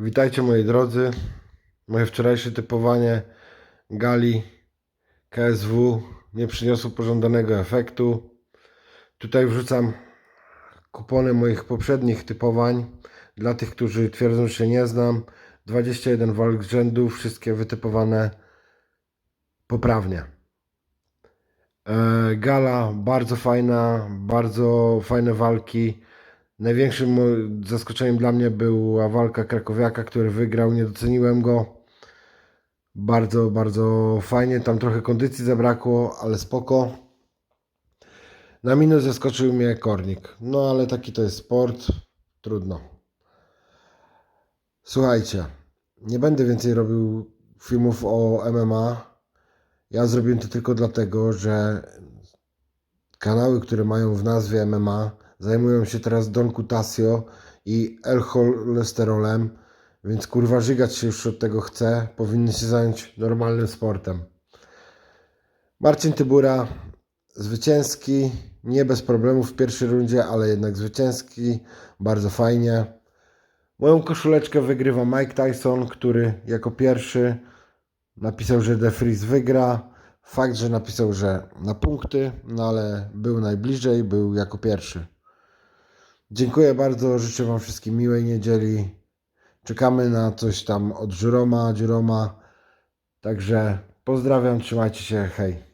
Witajcie moi drodzy. Moje wczorajsze typowanie gali KSW nie przyniosło pożądanego efektu. Tutaj wrzucam kupony moich poprzednich typowań. Dla tych, którzy twierdzą, że się nie znam. 21 walk z rzędu, wszystkie wytypowane poprawnie. E, Gala bardzo fajna, bardzo fajne walki. Największym zaskoczeniem dla mnie była walka Krakowiaka, który wygrał. Nie doceniłem go. Bardzo, bardzo fajnie. Tam trochę kondycji zabrakło, ale spoko. Na minus zaskoczył mnie Kornik. No ale taki to jest sport. Trudno. Słuchajcie, nie będę więcej robił filmów o MMA. Ja zrobiłem to tylko dlatego, że kanały, które mają w nazwie MMA, zajmują się teraz Don Cutasio i El cholesterolem, więc kurwa żygać się już od tego chce, powinny się zająć normalnym sportem. Marcin Tybura, zwycięski, nie bez problemów w pierwszej rundzie, ale jednak zwycięski, bardzo fajnie. Moją koszuleczkę wygrywa Mike Tyson, który jako pierwszy napisał, że The Freeze wygra. Fakt, że napisał, że na punkty, no ale był najbliżej, był jako pierwszy. Dziękuję bardzo, życzę Wam wszystkim miłej niedzieli. Czekamy na coś tam od Żuroma, Dziuroma. Także pozdrawiam, trzymajcie się, hej.